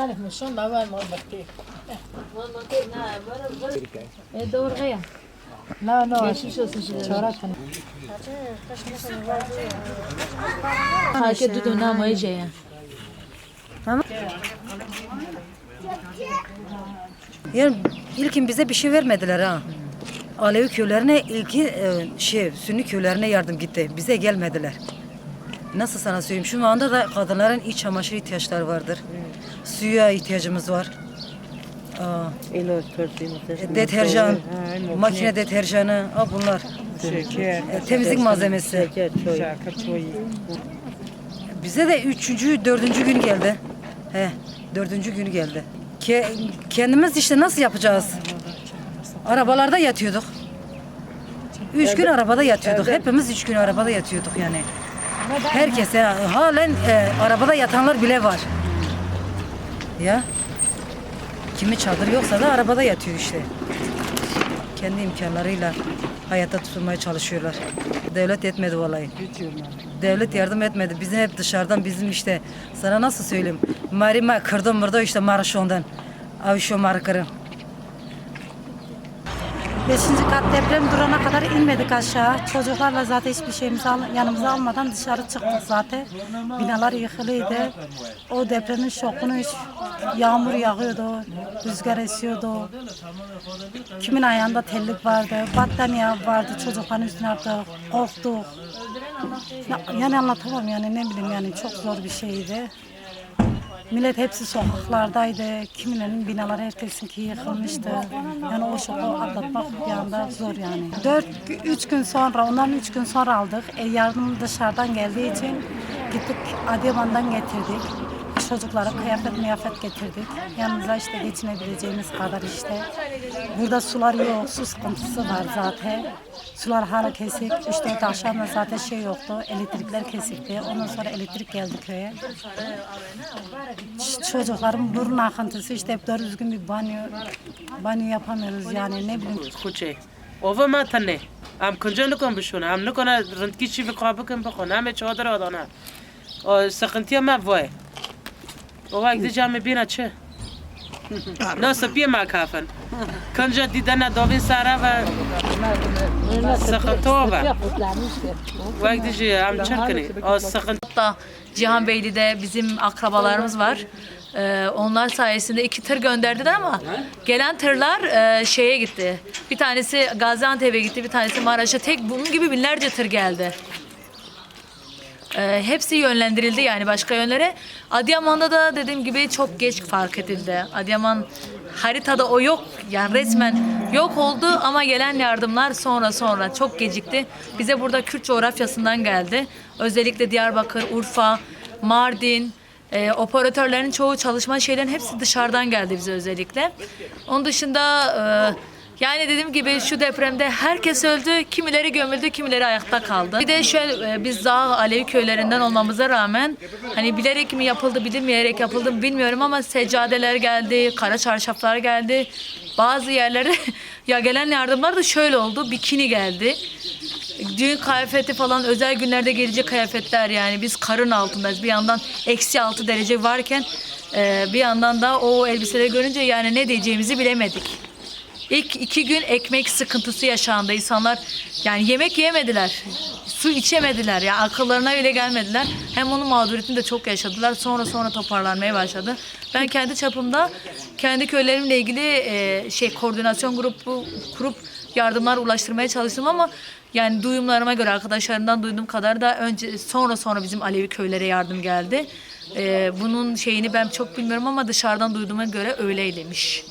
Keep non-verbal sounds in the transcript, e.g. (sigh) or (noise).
عارف من شلون اول ما بطيخ E doğru ya. لا لا Geçmiş olsun size. شارات Hareket dudu namayı ceyen. Yani ilkin bize bir şey vermediler ha. Alevi köylerine ilki e, şey Sünni köylerine yardım gitti. Bize gelmediler. Nasıl sana söyleyeyim? Şu anda da kadınların iç çamaşır ihtiyaçları vardır. Suya ihtiyacımız var. Aa, e, deterjan, makine deterjanı, Aa, bunlar. E, temizlik malzemesi. Bize de üçüncü, dördüncü gün geldi. He, dördüncü günü geldi. Ke kendimiz işte nasıl yapacağız? Arabalarda yatıyorduk. Üç gün arabada yatıyorduk. Hepimiz üç gün arabada yatıyorduk yani. Herkese halen e, arabada yatanlar bile var. Ya. Kimi çadır yoksa da arabada yatıyor işte. Kendi imkanlarıyla hayatta tutunmaya çalışıyorlar. Devlet etmedi vallahi. Devlet yardım etmedi. Bizi hep dışarıdan bizim işte sana nasıl söyleyeyim? Marima kırdım burada işte marşondan. Avşo markarı. Beşinci kat deprem durana kadar inmedik aşağı. Çocuklarla zaten hiçbir şeyimizi al, yanımıza almadan dışarı çıktık zaten. Binalar yıkılıydı. O depremin şokunu hiç yağmur yağıyordu, rüzgar esiyordu. Kimin ayağında tellik vardı, battaniye vardı çocukların üstüne attık, korktuk. Ya- Yani anlatamam yani ne bileyim yani çok zor bir şeydi. Millet hepsi sokaklardaydı. Kimilerinin binaları herkesinki yıkılmıştı. Yani o şoku atlatmak bir anda zor yani. Dört, üç gün sonra, ondan üç gün sonra aldık. E, yardım dışarıdan geldiği için gittik Adıyaman'dan getirdik Çocuklara kıyafet miyafet getirdik. Yanımıza işte geçinebileceğimiz kadar işte. Burada sular yok, su sıkıntısı var zaten. Sular hala kesik. İşte o akşam da zaten şey yoktu. Elektrikler kesikti. Ondan sonra elektrik geldi köye. Ç- Çocukların burun akıntısı işte hep doğru düzgün bir banyo banyo yapamıyoruz yani ne bileyim. خوچه اوه ما تنه ام کنجا نکن بشونه ام نکنه رندکی چی بخواه بکن بخونه همه چادر آدانه او سقنتی ما وای Oğay gideceğim mi bin açı. Nasıl bir makafın? Kanca didana dovin sara ve sıkıntı var. Vay gideceğim amcan kını. O sıkıntı. Hatta Cihanbeyli'de bizim akrabalarımız var. Ee, onlar sayesinde iki tır gönderdiler ama gelen tırlar e, şeye gitti. Bir tanesi Gaziantep'e gitti, bir tanesi Maraş'a. Tek bunun gibi binlerce tır geldi. Ee, hepsi yönlendirildi yani başka yönlere. Adıyaman'da da dediğim gibi çok geç fark edildi. Adıyaman haritada o yok yani resmen yok oldu ama gelen yardımlar sonra sonra çok gecikti. Bize burada Kürt coğrafyasından geldi. Özellikle Diyarbakır, Urfa, Mardin, e, operatörlerin çoğu çalışma şeylerin hepsi dışarıdan geldi bize özellikle. Onun dışında e, yani dediğim gibi şu depremde herkes öldü, kimileri gömüldü, kimileri ayakta kaldı. Bir de şöyle e, biz Dağ Alevi köylerinden olmamıza rağmen hani bilerek mi yapıldı, bilinmeyerek yapıldı bilmiyorum ama seccadeler geldi, kara çarşaflar geldi. Bazı yerlere (laughs) ya gelen yardımlar da şöyle oldu, bikini geldi. Düğün kıyafeti falan özel günlerde gelecek kıyafetler yani biz karın altındayız. Bir yandan eksi altı derece varken e, bir yandan da o elbiseleri görünce yani ne diyeceğimizi bilemedik. İlk iki gün ekmek sıkıntısı yaşandı. İnsanlar yani yemek yemediler. Su içemediler. Ya akıllarına bile gelmediler. Hem onun mağduriyetini de çok yaşadılar. Sonra sonra toparlanmaya başladı. Ben kendi çapımda kendi köylerimle ilgili e, şey koordinasyon grubu kurup yardımlar ulaştırmaya çalıştım ama yani duyumlarıma göre arkadaşlarımdan duyduğum kadar da önce sonra sonra bizim Alevi köylere yardım geldi. E, bunun şeyini ben çok bilmiyorum ama dışarıdan duyduğuma göre öyleymiş.